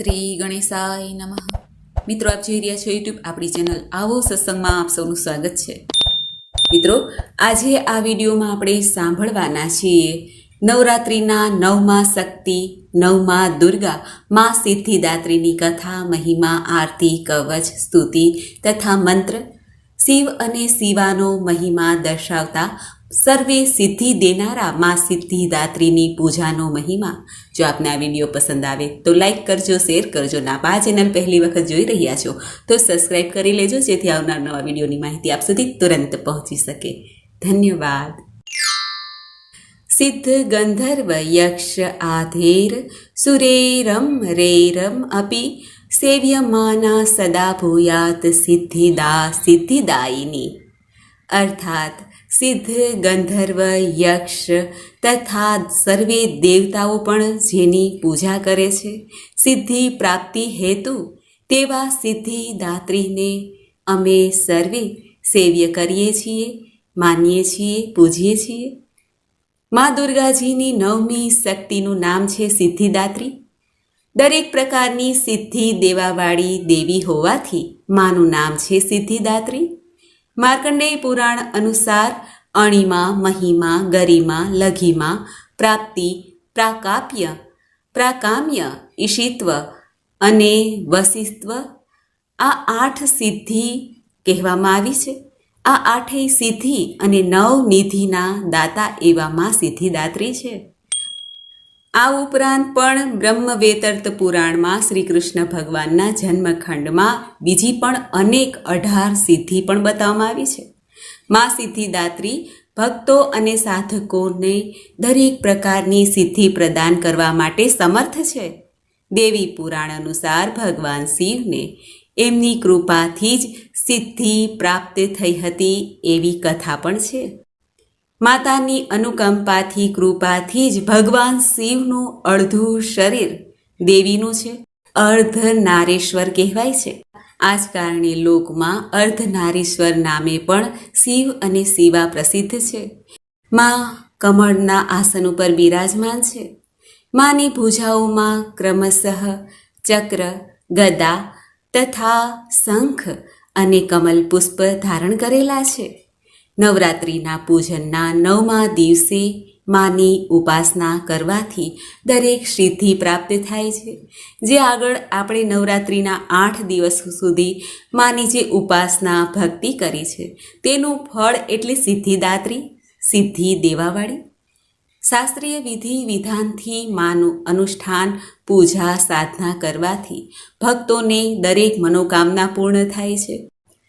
શ્રી ગણેશાય નમઃ. મિત્રો, આપ જોઈ રહ્યા છો યુટ્યુબ આપણી ચેનલ આવો સત્સંગમાં આપ સૌનું સ્વાગત છે. મિત્રો, આજે આ વિડીયોમાં આપણે સાંભળવાના છીએ નવરાત્રિના નવમાં શક્તિ, નવમાં દુર્ગા, માં સિદ્ધિદાત્રીની કથા, મહિમા, આરતી, કવચ, સ્તુતિ તથા મંત્ર. શિવ અને શિવાનો મહિમા દર્શાવતા સર્વે સિદ્ધિ દેનારા માં સિદ્ધિદાત્રીની પૂજાનો મહિમા. જો આપને આ વીડિયો પસંદ આવે તો લાઈક કરજો, શેર કરજો ના આ ચેનલ પહેલી વખત જોઈ રહ્યા છો તો સબસ્ક્રાઈબ કરી લેજો, જેથી આવનાર નવા વિડીયોની માહિતી આપ સુધી તુરંત પહોંચી શકે. ધન્યવાદ. સિદ્ધ ગંધર્વ યક્ષ આધેર સુરેરમ રેરમ અપી સેવ્યમાના સદા ભૂયાત સિદ્ધિદા સિદ્ધિદાયિની. અર્થાત સિદ્ધ ગંધર્વ યક્ષ તથા સર્વે દેવતાઓ પણ જેની પૂજા કરે છે, સિદ્ધિ પ્રાપ્તિ હેતુ તેવા સિદ્ધિદાત્રીને અમે સર્વે સેવ્ય કરીએ છીએ, માનીએ છીએ, પૂજીએ છીએ. મા દુર્ગાજીની નવમી શક્તિનું નામ છે સિદ્ધિદાત્રી દરેક પ્રકારની સિદ્ધિ દેવાવાળી દેવી હોવાથી માનું નામ છે સિદ્ધિદાત્રી માર્કંડેય પુરાણ અનુસાર અણિમા, મહિમા, ગરિમા, લઘિમા, પ્રાપ્તિ, પ્રાકાપ્ય, પ્રાકામ્ય, ઈશિત્વ અને વસિત્વ આ આઠ સિદ્ધિ કહેવામાં આવી છે. આ આઠેય સિદ્ધિ અને નવ નિધિના દાતા એવામાં સિદ્ધિદાત્રી છે. આ ઉપરાંત પણ બ્રહ્મવેતર્ત પુરાણમાં શ્રી કૃષ્ણ ભગવાનના જન્મખંડમાં બીજી પણ અનેક અઢાર સિદ્ધિ પણ બતાવવામાં આવી છે. મા સિદ્ધિદાત્રી ભક્તો અને સાધકોને દરેક પ્રકારની સિદ્ધિ પ્રદાન કરવા માટે સમર્થ છે. દેવી પુરાણ અનુસાર ભગવાન શિવને એમની કૃપાથી જ સિદ્ધિ પ્રાપ્ત થઈ હતી એવી કથા પણ છે. માતાની અનુકંપાથી, કૃપાથી જ ભગવાન શિવનું અડધું શરીર દેવીનું છે. અર્ધ નારેશ્વર કહેવાય છે. આ જ કારણે લોકમાં અર્ધ નારેશ્વર નામે પણ શિવ અને શિવા પ્રસિદ્ધ છે. માં કમળના આસન ઉપર બિરાજમાન છે. માની ભૂજાઓમાં ક્રમશઃ ચક્ર, ગદા તથા શંખ અને કમલ પુષ્પ ધારણ કરેલા છે. નવરાત્રિના પૂજનના નવમા દિવસે માની ઉપાસના કરવાથી દરેક સિદ્ધિ પ્રાપ્ત થાય છે. જે આગળ આપણે નવરાત્રિના આઠ દિવસ સુધી માની જે ઉપાસના ભક્તિ કરી છે, તેનું ફળ એટલે સિદ્ધિદાત્રી, સિદ્ધિ દેવાવાળી. શાસ્ત્રીય વિધિ વિધાનથી માનું અનુષ્ઠાન, પૂજા, સાધના કરવાથી ભક્તોને દરેક મનોકામના પૂર્ણ થાય છે.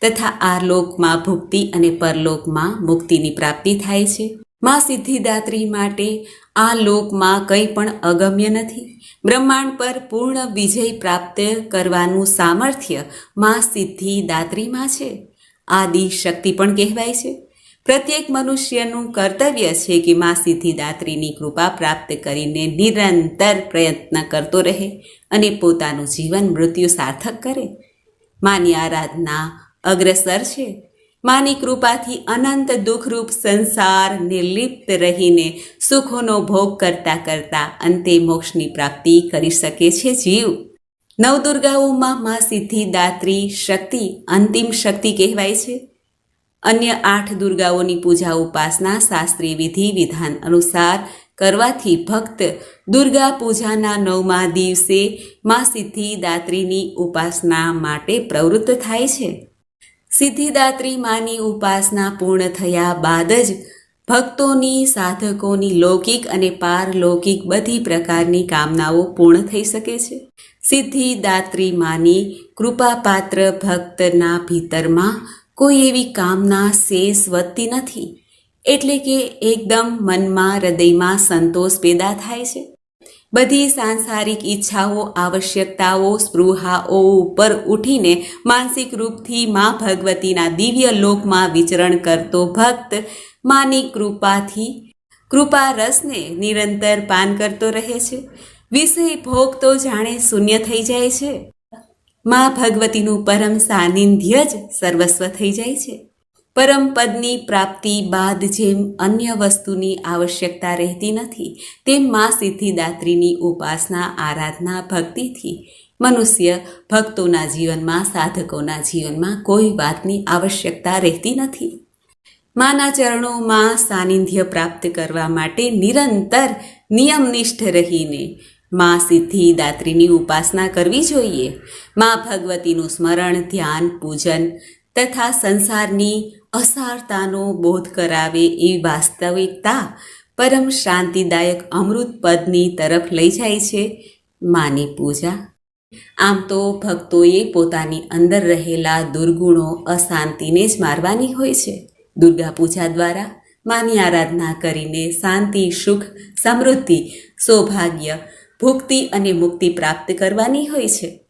તથા આ લોકમાં ભુક્તિ અને પરલોકમાં મુક્તિની પ્રાપ્તિ થાય છે. માં સિદ્ધિદાત્રી માટે આ લોકમાં કંઈ પણ અગમ્ય નથી. બ્રહ્માંડ પર પૂર્ણ વિજય પ્રાપ્ત કરવાનું સામર્થ્યમાં સિદ્ધિદાત્રીમાં છે. આદિ શક્તિ પણ કહેવાય છે. પ્રત્યેક મનુષ્યનું કર્તવ્ય છે કે માં સિદ્ધિદાત્રીની કૃપા પ્રાપ્ત કરીને નિરંતર પ્રયત્ન કરતો રહે અને પોતાનું જીવન મૃત્યુ સાર્થક કરે. માની આરાધના અગ્રસર છે. માની કૃપાથી અનંત દુઃખરૂપ સંસાર નિર્લિપ્ત રહીને સુખોનો ભોગ કરતા કરતા અંતે મોક્ષની પ્રાપ્તિ કરી શકે છે જીવ. નવદુર્ગાઓમાં માં સિદ્ધિદાત્રી શક્તિ અંતિમ શક્તિ કહેવાય છે. અન્ય આઠ દુર્ગાઓની પૂજા ઉપાસના શાસ્ત્રીય વિધિ વિધાન અનુસાર કરવાથી ભક્ત દુર્ગા પૂજાના નવમા દિવસે મા સિદ્ધિદાત્રીની ઉપાસના માટે પ્રવૃત્ત થાય છે. સિદ્ધિદાત્રી માની ઉપાસના પૂર્ણ થયા બાદ જ ભક્તોની, સાધકોની લૌકિક અને પારલૌકિક બધી પ્રકારની કામનાઓ પૂર્ણ થઈ શકે છે. સિદ્ધિદાત્રી માની કૃપાપાત્ર ભક્તના ભીતરમાં કોઈ એવી કામના શેષ વધતી નથી. એટલે કે એકદમ મનમાં, હૃદયમાં સંતોષ પેદા થાય છે. બધી સાંસારિક ઈચ્છાઓ, આવશ્યકતાઓ, સ્પૃહાઓ ઉપર ઉઠીને માનસિક રૂપથી મા ભગવતીના દિવ્ય લોકમાં વિચરણ કરતો ભક્ત માની કૃપાથી, કૃપા રસને નિરંતર પાન કરતો રહે છે. વિષય ભોગ તો જાણે શૂન્ય થઈ જાય છે. મા ભગવતીનું પરમ સાનિધ્ય જ સર્વસ્વ થઈ જાય છે. પરમ પદની પ્રાપ્તિ બાદ જેમ અન્ય વસ્તુની આવશ્યકતા રહેતી નથી, તેમ મા સિદ્ધિદાત્રીની ઉપાસના, આરાધના, ભક્તિથી મનુષ્ય ભક્તોના જીવનમાં, સાધકોના જીવનમાં કોઈ વાતની આવશ્યકતા રહેતી નથી. માના ચરણોમાં સાનિધ્ય પ્રાપ્ત કરવા માટે નિરંતર નિયમનિષ્ઠ રહીને મા સિદ્ધિદાત્રીની ઉપાસના કરવી જોઈએ. મા ભગવતીનું સ્મરણ, ધ્યાન, પૂજન તથા સંસારની અસારતાનો બોધ કરાવે એવી વાસ્તવિકતા પરમ શાંતિદાયક અમૃત પદની તરફ લઈ જાય છે માની પૂજા. આમ તો ભક્તોએ પોતાની અંદર રહેલા દુર્ગુણો અશાંતિને જ મારવાની હોય છે. દુર્ગા પૂજા દ્વારા માની આરાધના કરીને શાંતિ, સુખ, સમૃદ્ધિ, સૌભાગ્ય, ભુક્તિ અને મુક્તિ પ્રાપ્ત કરવાની હોય છે.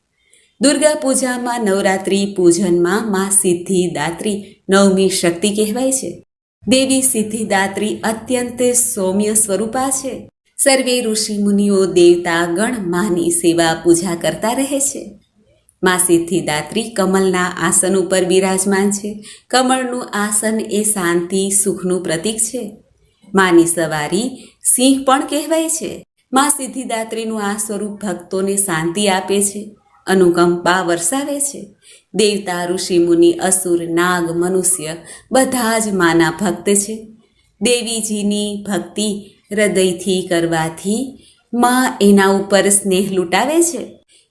દુર્ગા પૂજામાં નવરાત્રિ પૂજનમાં મા સિદ્ધિદાત્રી નવમી શક્તિ કહેવાય છે. દેવી સિદ્ધિદાત્રી અત્યંત સૌમ્ય સ્વરૂપા છે. સર્વે ઋષિ મુનિઓ દેવતા ગણ માની સેવા પૂજા કરતા રહે છે. મા સિદ્ધિદાત્રી કમલના આસન ઉપર બિરાજમાન છે. કમળનું આસન એ શાંતિ, સુખનું પ્રતીક છે. માની સવારી સિંહ પણ કહેવાય છે. મા સિદ્ધિદાત્રીનું આ સ્વરૂપ ભક્તોને શાંતિ આપે છે. અનુકંપા વરસાવે છે. દેવતા, ઋષિ, મુનિ, અસુર, નાગ, મનુષ્ય બધા જ માના ભક્ત છે. દેવીજીની ભક્તિ હૃદયથી કરવાથી મા એના ઉપર સ્નેહ લૂંટાવે છે.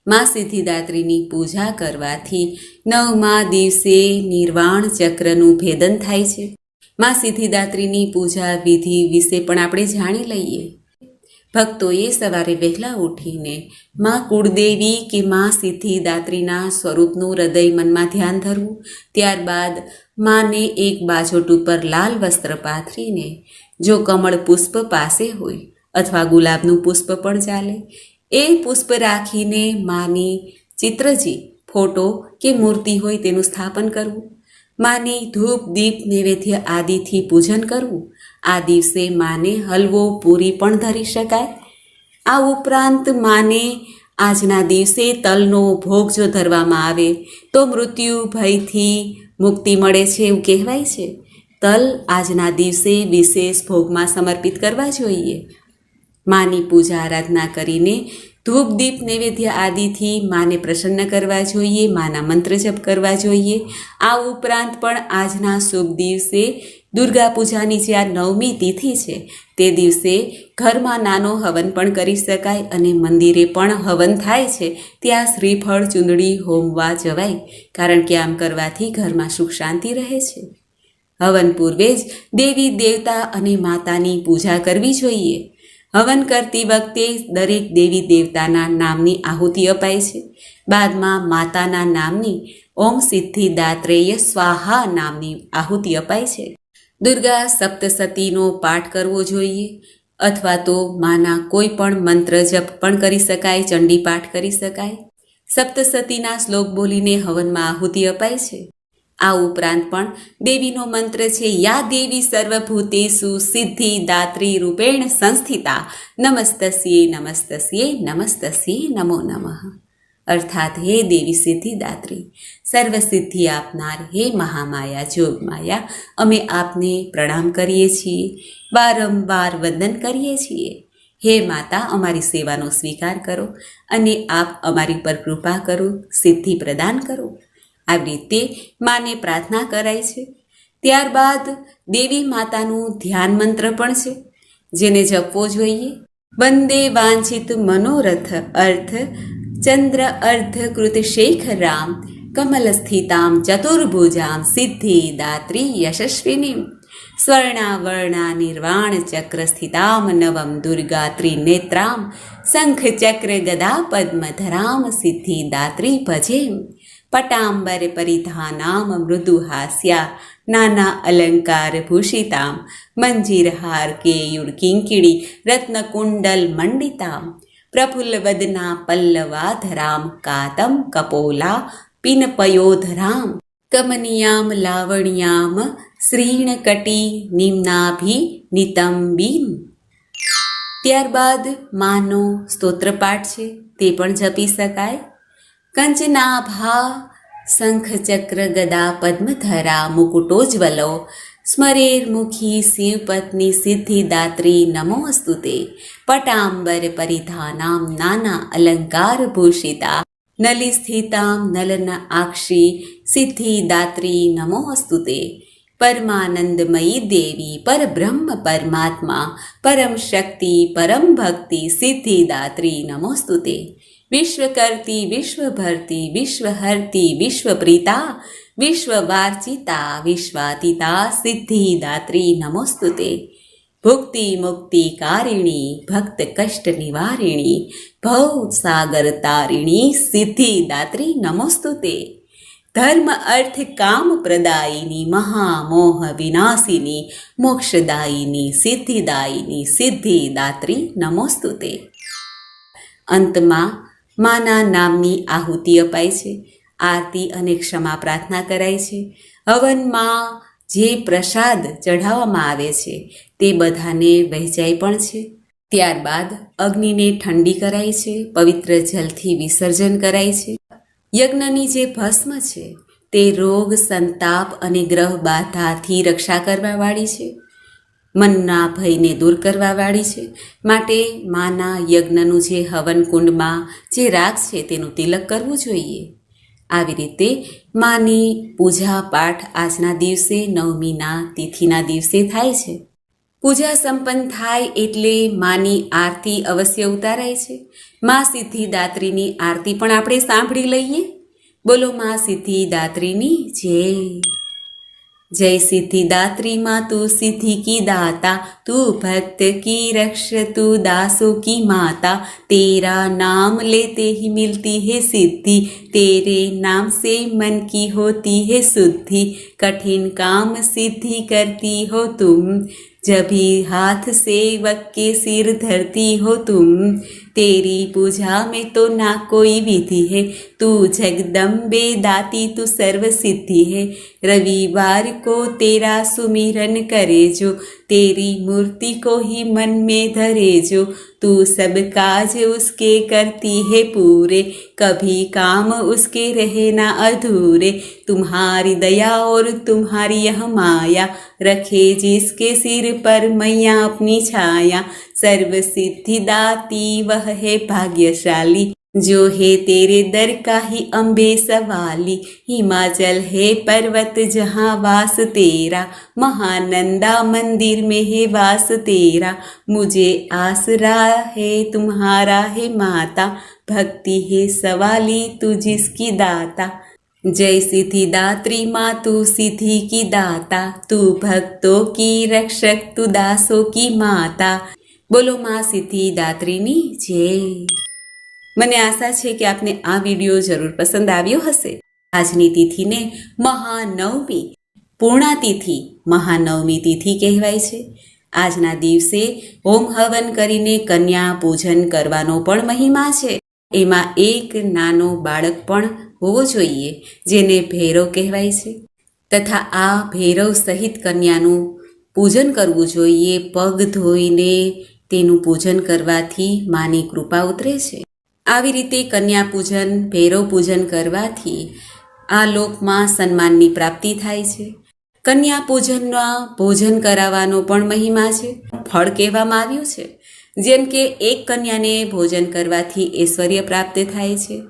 મા સિદ્ધિદાત્રીની પૂજા કરવાથી નવમા દિવસે નિર્વાણ ચક્રનું ભેદન થાય છે. માં સિદ્ધિદાત્રીની પૂજા વિધિ વિશે પણ આપણે જાણી લઈએ. ભક્તોએ સવારે વહેલા ઉઠીને મા કુળદેવી કે મા સિદ્ધિદાત્રીના સ્વરૂપનું હૃદય મનમાં ધ્યાન ધરવું, ત્યારબાદ માને એક બાજોટ ઉપર લાલ વસ્ત્ર પાથરીને જો કમળ પુષ્પ પાસે હોય અથવા ગુલાબનું પુષ્પ પણ ચાલે, એ પુષ્પ રાખીને માની ચિત્રજી ફોટો કે મૂર્તિ હોય તેનું સ્થાપન કરવું, માની ધૂપ, દીપ, નૈવેદ્ય આદિથી પૂજન કરવું આ દિવસે માને હલવો પૂરી પણ ધરી શકાય. આ ઉપરાંત માને આજના દિવસે તલનો ભોગ જો ધરવામાં આવે, તો મૃત્યુ ભયથી મુક્તિ મળે છે એવું કહેવાય છે. તલ આજના દિવસે વિશેષ ભોગમાં સમર્પિત કરવા જોઈએ. માની પૂજા આરાધના કરીને ધૂપ, દીપ, નૈવેદ્ય આદિથી માને પ્રસન્ન કરવા જોઈએ, માના મંત્ર જપ કરવા જોઈએ. આ ઉપરાંત પણ આજના શુભ દિવસે દુર્ગા પૂજાની જે આ નવમી તિથિ છે, તે દિવસે ઘરમાં નાનો હવન પણ કરી શકાય અને મંદિરે પણ હવન થાય છે. ત્યાં શ્રીફળ, ચૂંદડી, હોમવા જવાય, કારણ કે આમ કરવાથી ઘરમાં સુખ શાંતિ રહે છે. હવન પૂર્વે જ દેવી, દેવતા અને માતાની પૂજા કરવી જોઈએ. હવન કરતી વખતે દરેક દેવી, દેવતાના નામની આહુતિ અપાય છે. બાદમાં માતાના નામની ઓમ સિદ્ધિદાત્રેય સ્વાહા નામની આહુતિ અપાય છે. દુર્ગા સપ્તસતીનો પાઠ કરવો જોઈએ અથવા તો માના કોઈ પણ મંત્ર જપ પણ કરી શકાય, ચંડી પાઠ કરી શકાય. સપ્તસતીના શ્લોક બોલીને હવનમાં આહુતિ અપાય છે. આ ઉપરાંત પણ દેવીનો મંત્ર છે, યા દેવી સર્વભૂતેસુ સિદ્ધિ દાત્રી રૂપેણ સંસ્થિતા નમસ્તસ્યે નમસ્તસ્યે નમસ્તસ્યે નમો નમઃ. અર્થાત, હે દેવી સિદ્ધિદાત્રી સર્વસિદ્ધિ આપનાર, હે મહામાયા જોગમાયા અમે આપને પ્રણામ કરીએ છીએ, વારંવાર વંદન કરીએ છીએ. હે માતા, અમારી સેવાનો સ્વીકાર કરો અને આપ અમારી પર કૃપા કરો, સિદ્ધિ પ્રદાન કરો. આવી રીતે માને પ્રાર્થના કરાય છે. ત્યારબાદ દેવી માતાનું ધ્યાન મંત્ર પણ છે. જેને જપવો જોઈએ. વંદે વાંછિત મનોરથ અર્થ ચંદ્ર અર્ધ કૃત શેખરામ કમલસ્થિતામ ચતુર્ભુજામ સિદ્ધિદાત્રી યશસ્વિની સ્વર્ણાવર્ણા નિર્વાણ ચક્ર સ્થિતામ નવમ દુર્ગા ત્રિનેત્રામ શંખ ચક્ર ગદા પદ્મધરામ સિદ્ધિદાત્રી ભજે પટાંબર પરિધાનામ મૃદુહાસ્યા નાના અલંકાર ભૂષિતામ મંજીરહાર કેયુર કિંકિડી રત્નકુંડલ મંડિતામ પ્રફુલ્લવદના પલ્લવાધરામ કાતમ કપોલા, પિનપયોધરામ, કમનિયામ લાવણ્યામ, શ્રીણકટી નિમ્નાભિ નિતંબીન ત્યારબાદ માનો સ્તોત્રપાઠ છે, તે પણ જપી શકાય. કંચનાભા, શંખચક્ર ગદા પદ્મધરા મુકુટોજ્વલો સ્મરેર્મુખી શિવપત્ની સિદ્ધિદાત્રી નમોસ્તુ તે. પટાંબર પરિધાનામ નાના અલંકાર ભૂષિતા. નલી સ્થિતામ નલન આક્ષી સિદ્ધિદાત્રી નમોસ્તુ તે. પરમાનંદમયી દેવી પરબ્રહ્મ પરમાત્મા પરમ શક્તિ પરમ ભક્તિ સિદ્ધિદાત્રી નમોસ્તુ તે. વિશ્વભરતી વિશ્વહર્તી વિશ્વપ્રીતા વિશ્વવાર્ચિતા વિશ્વાતીતા સિદ્ધિદાત્રી નમોસ્તુતે ભુક્તિ મુક્તિ કારિણી ભક્ત કષ્ટ નિવારિણી ભવ સાગર તારિણી સિદ્ધિદાત્રી નમોસ્તુતે ધર્મ અર્થ કામ પ્રદાયિની મહામોહ વિનાશિની મોક્ષદાયિની સિદ્ધિદાયિની સિદ્ધિદાત્રી નમોસ્તુતે અંતમાં માના નામની આહુતિ અપાય છે આરતી અને ક્ષમા પ્રાર્થના કરાય છે. હવનમાં જે પ્રસાદ ચઢાવવામાં આવે છે, તે બધાને વહેંચાય પણ છે. ત્યારબાદ અગ્નિને ઠંડી કરાય છે, પવિત્ર જલથી વિસર્જન કરાય છે. યજ્ઞની જે ભસ્મ છે, તે રોગ, સંતાપ અને ગ્રહ બાધાથી રક્ષા કરવાવાળી છે. મનના ભયને દૂર કરવાવાળી છે. માટે માના યજ્ઞનું જે હવન કુંડમાં જે રાગ છે, તેનું તિલક કરવું જોઈએ. આવી રીતે માની પૂજા પાઠ આજના દિવસે નવમીના તિથિના દિવસે થાય છે. પૂજા સંપન્ન થાય એટલે માની આરતી અવશ્ય ઉતારાય છે. મા સિદ્ધિદાત્રીની આરતી પણ આપણે સાંભળી લઈએ. બોલો મા સિદ્ધિદાત્રીની જય. જય સિદ્ધિદાત્રી માં તું સિદ્ધિ કી દાતા તું ભક્ત કી રક્ષ તું દાસો કી માતા તેરા નામ લેતે ही मिलती है सिद्धि तेरे नाम से मन की होती है शुद्धि कठिन काम सिद्धि करती हो तुम जब ही हाथ से वक्के सिर धरती हो तुम तेरी पूजा में तो ना कोई विधि है। तू जगदम्बे दाती, तू सर्व सिद्धि है। रविवार को तेरा सुमिरन करे जो, तेरी मूर्ति को ही मन में धरे जो। तू सब काज उसके करती है पूरे। कभी काम उसके रहे ना अधूरे। तुम्हारी दया और तुम्हारी यह माया रखे जिसके सिर पर मैया अपनी छाया। सर्व सिद्धि दाती वह है भाग्यशाली, जो है तेरे दर का ही अम्बे सवाली। हिमाचल है पर्वत जहाँ वास तेरा, महानंदा मंदिर में है वास तेरा। मुझे आसरा है, तुम्हारा है माता, भक्ति है सवाली तू जिसकी दाता। जय सिद्धिदात्री माँ, तू सिद्धि की दाता, तू भक्तों की रक्षक, तू दासों की माता। બોલો માં સિદ્ધિદાત્રીની જય. મને આશા છે કે આપને આ વીડિયો જરૂર પસંદ આવ્યો હશે. આજની તિથિને મહાનવમી, પૂર્ણાતિથિ, મહાનવમી તિથિ કહેવાય છે. આજના દિવસે હોમ હવન કરીને કન્યા પૂજન કરવાનો પણ મહિમા છે. એમાં એક નાનો બાળક પણ હોવો જોઈએ, જેને ભૈરવ કહેવાય છે. તથા આ ભૈરવ સહિત કન્યાનું પૂજન કરવું જોઈએ, પગ ધોઈને તેનું પૂજન કરવાથી માની કૃપા ઉતરે છે. આવી રીતે કન્યા પૂજન, ભૈરવ પૂજન કરવાથી આ લોકમાં સન્માનની પ્રાપ્તિ થાય છે. કન્યા પૂજનમાં ભોજન કરાવવાનો પણ મહિમા છે. ફળ કહેવામાં આવ્યું છે. જેમ કે એક કન્યાને ભોજન કરવાથી ઐશ્વર્ય પ્રાપ્ત થાય છે.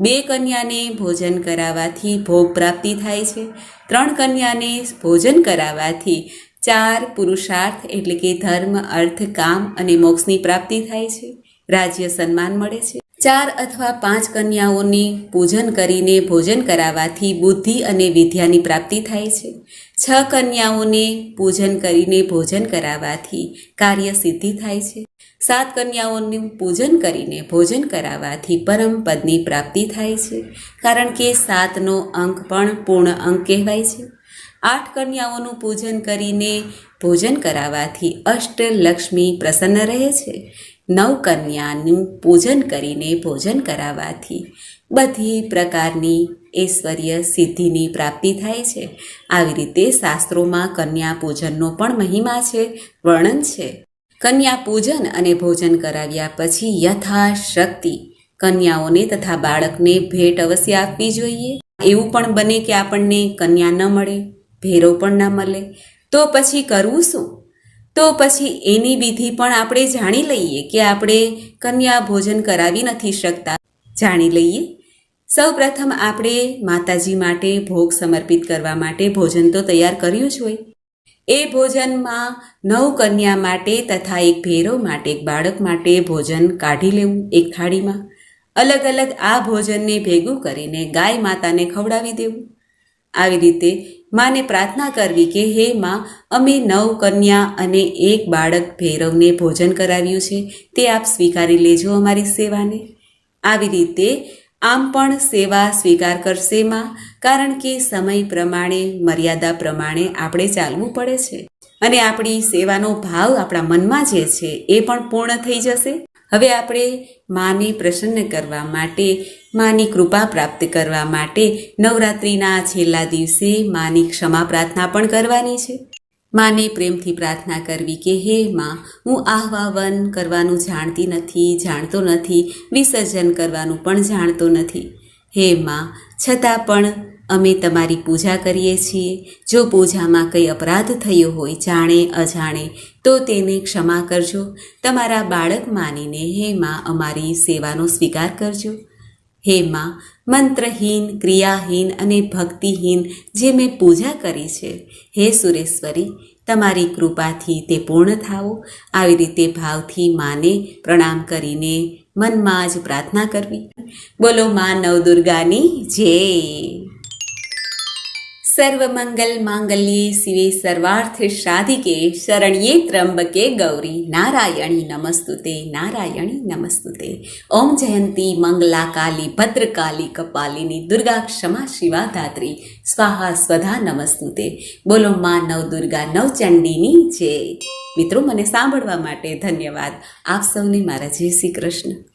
બે કન્યાને ભોજન કરાવવાથી ભોગ પ્રાપ્તિ થાય છે. ત્રણ કન્યાને ભોજન કરાવવાથી ચાર પુરુષાર્થ એટલે કે ધર્મ, અર્થ, કામ અને મોક્ષની પ્રાપ્તિ થાય છે. રાજ્ય સન્માન મળે છે. ચાર અથવા પાંચ કન્યાઓને પૂજન કરીને ભોજન કરાવવાથી બુદ્ધિ અને વિદ્યાની પ્રાપ્તિ થાય છે. છ કન્યાઓને પૂજન કરીને ભોજન કરાવવાથી કાર્ય સિદ્ધિ થાય છે. સાત કન્યાઓનું પૂજન કરીને ભોજન કરાવવાથી પરમ પદની પ્રાપ્તિ થાય છે. કારણ કે સાતનો અંક પણ પૂર્ણ અંક કહેવાય છે. આઠ કન્યાઓનું પૂજન કરીને ભોજન કરાવવાથી અષ્ટલક્ષ્મી પ્રસન્ન રહે છે. નવ કન્યાનું પૂજન કરીને ભોજન કરાવવાથી બધી પ્રકારની ઐશ્વર્ય સિદ્ધિની પ્રાપ્તિ થાય છે. આવી રીતે શાસ્ત્રોમાં કન્યા પૂજનનો પણ મહિમા છે, વર્ણન છે. કન્યા પૂજન અને ભોજન કરાવ્યા પછી યથાશક્તિ. કન્યાઓને તથા બાળકને ભેટ અવશ્ય આપવી જોઈએ. એવું પણ બને કે આપણને કન્યા ન મળે. ભેરવ પણ ના મળે. તો પછી કરવું શું? તો પછી એની વિધિ પણ આપણે જાણી લઈએ કે આપણે કન્યા ભોજન કરાવી નથી શકતા. જાણી લઈએ. સૌ પ્રથમ આપણે માતાજી માટે ભોગ સમર્પિત કરવા માટે ભોજન તો તૈયાર કર્યું જ હોય. એ ભોજનમાં નવ કન્યા માટે તથા એક ભેરો માટે એક બાળક માટે ભોજન કાઢી લેવું એક થાળીમાં. અલગ અલગ આ ભોજનને ભેગું કરીને ગાય માતાને ખવડાવી દેવું. આવી રીતે માને પ્રાર્થના કરવી કે હે માં, અમે નવ કન્યા અને એક બાળક ભૈરવને ભોજન કરાવ્યું છે, તે આપ સ્વીકારી લેજો અમારી સેવાને. આવી રીતે આમ પણ સેવા સ્વીકાર કરશે માં, કારણ કે સમય પ્રમાણે, મર્યાદા પ્રમાણે આપણે ચાલવું પડે છે. અને આપણી સેવાનો ભાવ આપણા મનમાં જે છે, એ પણ પૂર્ણ થઈ જશે. હવે આપણે માને પ્રસન્ન કરવા માટે, માની કૃપા પ્રાપ્ત કરવા માટે નવરાત્રિના છેલ્લા દિવસે માની ક્ષમા પ્રાર્થના પણ કરવાની છે. માને પ્રેમથી પ્રાર્થના કરવી કે, હે માં, હું આહવાવન કરવાનું જાણતી નથી, જાણતો નથી, વિસર્જન કરવાનું પણ જાણતો નથી. હે માં, છતાં પણ અમે તમારી પૂજા કરીએ છીએ. જો પૂજામાં કંઈ અપરાધ થયો હોય, જાણે, અજાણે, તો તેને ક્ષમા કરજો. તમારા બાળક માનીને હે માં, અમારી સેવાનો સ્વીકાર કરજો. હે માં, મંત્રહીન, ક્રિયાહીન અને ભક્તિહીન જે મેં પૂજા કરી છે, હે સુરેશ્વરી, તમારી કૃપાથી તે પૂર્ણ થાવો આવી રીતે ભાવથી માને પ્રણામ કરીને મનમાં જ પ્રાર્થના કરવી. બોલો માં નવદુર્ગાની જય. સર્વમંગલ માંગલ્યે શિવે સર્વાર્થ સાધિકે શરણ્યે ત્રંબકે ગૌરી નારાયણી નમસ્તુતે નારાયણી નમસ્તુતે ઓમ જયંતી મંગલા કાલી ભદ્રકાલી કપાલિની દુર્ગા ક્ષમા શિવા ધાત્રી સ્વાહા સ્વધા નમસ્તુતે બોલો માં નવદુર્ગા નવચંડીની જય મિત્રો મને સાંભળવા માટે ધન્યવાદ. આપ સૌને મારા જય શ્રી કૃષ્ણ.